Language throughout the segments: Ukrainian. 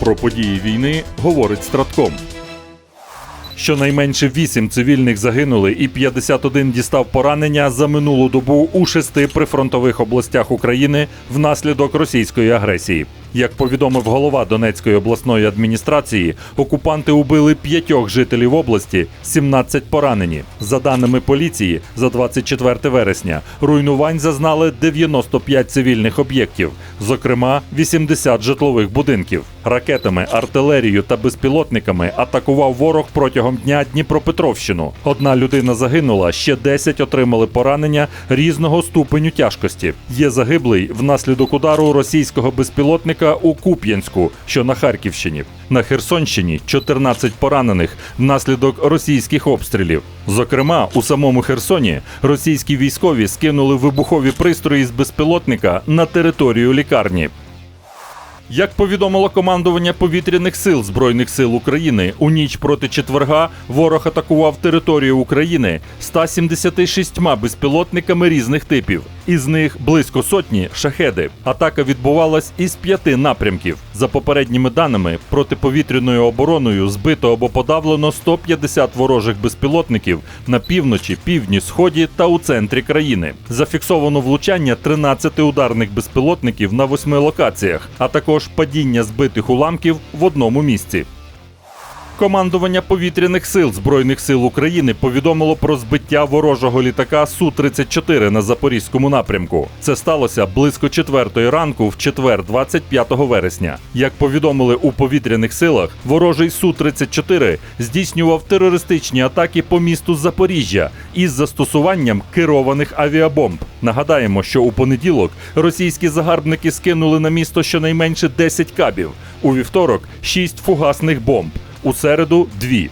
Про події війни говорить Стратком. Щонайменше 8 цивільних загинули і 51 дістав поранення за минулу добу у шести прифронтових областях України внаслідок російської агресії. Як повідомив голова Донецької обласної адміністрації, окупанти убили п'ятьох жителів області, 17 поранені. За даними поліції, за 24 вересня руйнувань зазнали 95 цивільних об'єктів, зокрема 80 житлових будинків. Ракетами, артилерією та безпілотниками атакував ворог протягом дня Дніпропетровщину. Одна людина загинула, ще 10 отримали поранення різного ступеню тяжкості. Є загиблий внаслідок удару російського безпілотника у Куп'янську, що на Харківщині. На Херсонщині 14 поранених внаслідок російських обстрілів. Зокрема, у самому Херсоні російські військові скинули вибухові пристрої з безпілотника на територію лікарні. Як повідомило командування повітряних сил Збройних сил України, у ніч проти четверга ворог атакував територію України 176 безпілотниками різних типів. Із них близько сотні шахеди. Атака відбувалась із п'яти напрямків. За попередніми даними, протиповітряною обороною збито або подавлено 150 ворожих безпілотників на півночі, півдні, сході та у центрі країни. Зафіксовано влучання 13 ударних безпілотників на восьми локаціях, а також падіння збитих уламків в одному місці. Командування повітряних сил Збройних сил України повідомило про збиття ворожого літака Су-34 на запорізькому напрямку. Це сталося близько четвертої ранку в четвер, 25 вересня. Як повідомили у повітряних силах, ворожий Су-34 здійснював терористичні атаки по місту Запоріжжя із застосуванням керованих авіабомб. Нагадаємо, що у понеділок російські загарбники скинули на місто щонайменше 10 кабів. У вівторок 6 фугасних бомб. У середу дві.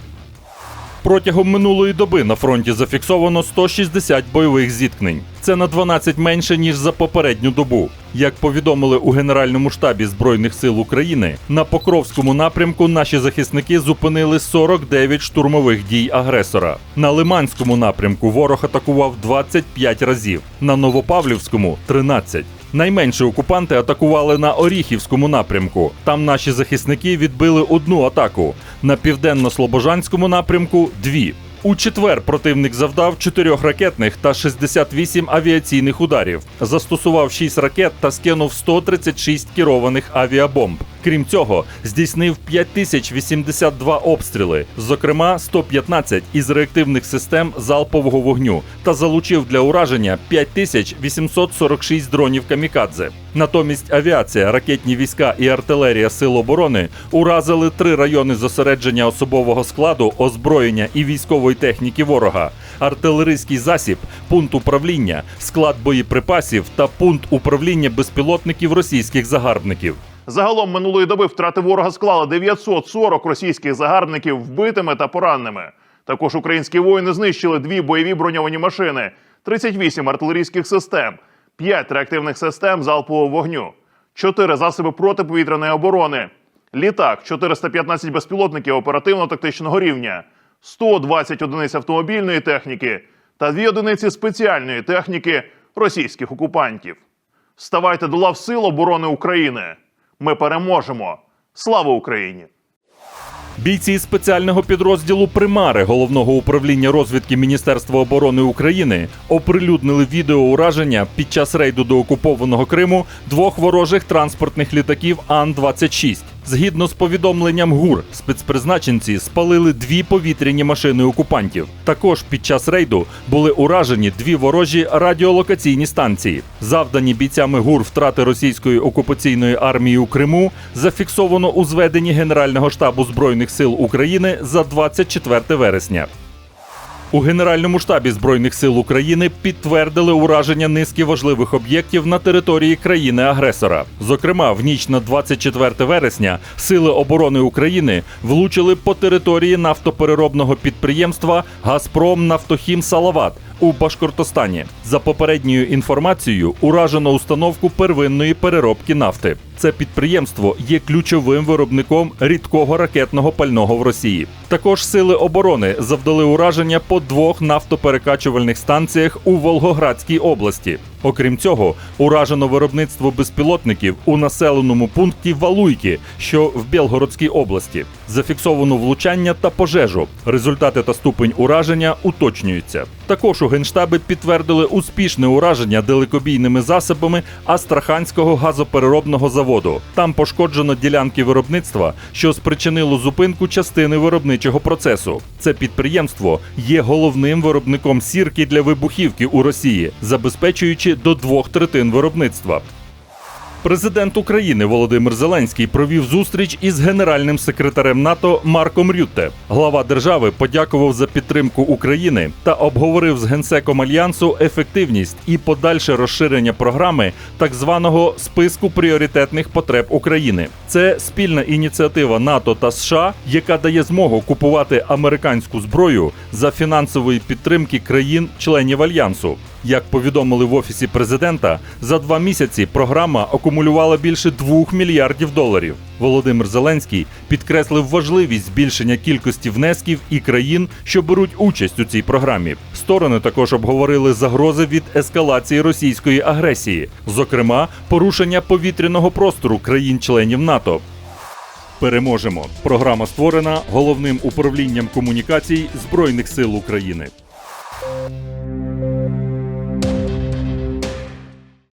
Протягом минулої доби на фронті зафіксовано 160 бойових зіткнень. Це на 12 менше ніж за попередню добу. Як повідомили у Генеральному штабі Збройних сил України, на Покровському напрямку наші захисники зупинили 49 штурмових дій агресора. На Лиманському напрямку ворог атакував 25 разів, на Новопавлівському 13. Найменше окупанти атакували на Оріхівському напрямку. Там наші захисники відбили одну атаку. На південно-слобожанському напрямку дві. У четвер противник завдав 4 ракетних та 68 авіаційних ударів, застосував 6 ракет та скинув 136 керованих авіабомб. Крім цього, здійснив 5082 обстріли, зокрема 115 із реактивних систем залпового вогню, та залучив для ураження 5846 дронів камікадзе. Натомість авіація, ракетні війська і артилерія Сил оборони уразили три райони зосередження особового складу, озброєння і військової техніки ворога, артилерійський засіб, пункт управління, склад боєприпасів та пункт управління безпілотників російських загарбників. Загалом минулої доби втрати ворога склали 940 російських загарбників вбитими та пораненими. Також українські воїни знищили дві бойові броньовані машини, 38 артилерійських систем, 5 реактивних систем залпового вогню, 4 засоби протиповітряної оборони, літак, 415 безпілотників оперативно-тактичного рівня, 120 одиниць автомобільної техніки та 2 одиниці спеціальної техніки російських окупантів. Ставайте до лав Сил оборони України. Ми переможемо. Слава Україні! Бійці спеціального підрозділу Примари головного управління розвідки Міністерства оборони України оприлюднили відео ураження під час рейду до окупованого Криму двох ворожих транспортних літаків Ан-26. Згідно з повідомленням ГУР, спецпризначенці спалили дві повітряні машини окупантів. Також під час рейду були уражені дві ворожі радіолокаційні станції. Завдані бійцями ГУР втрати російської окупаційної армії у Криму зафіксовано у зведенні Генерального штабу Збройних сил України за 24 вересня. У Генеральному штабі Збройних сил України підтвердили ураження низки важливих об'єктів на території країни-агресора. Зокрема, в ніч на 24 вересня Сили оборони України влучили по території нафтопереробного підприємства Газпром Нафтохім Салават у Башкортостані. За попередньою інформацією, уражено установку первинної переробки нафти. Це підприємство є ключовим виробником рідкого ракетного пального в Росії. Також сили оборони завдали ураження по двох нафтоперекачувальних станціях у Волгоградській області. Окрім цього, уражено виробництво безпілотників у населеному пункті Валуйки, що в Білгородській області. Зафіксовано влучання та пожежу. Результати та ступень ураження уточнюються. Також у генштаби підтвердили успішне ураження далекобійними засобами Астраханського газопереробного заводу. Там пошкоджено ділянки виробництва, що спричинило зупинку частини виробничого процесу. Це підприємство є головним виробником сірки для вибухівки у Росії, забезпечуючи до двох третин виробництва. Президент України Володимир Зеленський провів зустріч із генеральним секретарем НАТО Марком Рютте. Глава держави подякував за підтримку України та обговорив з генсеком альянсу ефективність і подальше розширення програми так званого списку пріоритетних потреб України. Це спільна ініціатива НАТО та США, яка дає змогу купувати американську зброю за фінансової підтримки країн-членів альянсу. Як повідомили в офісі президента, за два місяці програма акумулювала більше 2 мільярдів доларів. Володимир Зеленський підкреслив важливість збільшення кількості внесків і країн, що беруть участь у цій програмі. Сторони також обговорили загрози від ескалації російської агресії, зокрема порушення повітряного простору країн-членів НАТО. Переможемо. Програма створена головним управлінням комунікацій Збройних сил України.